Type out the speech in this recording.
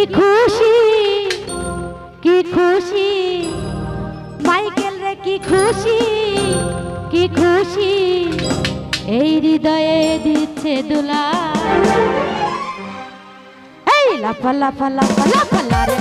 কি খুশি? কি খুশি? মাইকেল রে, কি খুশি? কি খুশি? এই হৃদয়ে দিচ্ছে দুলা এই লাফা লাফা লাফা লাফা লারে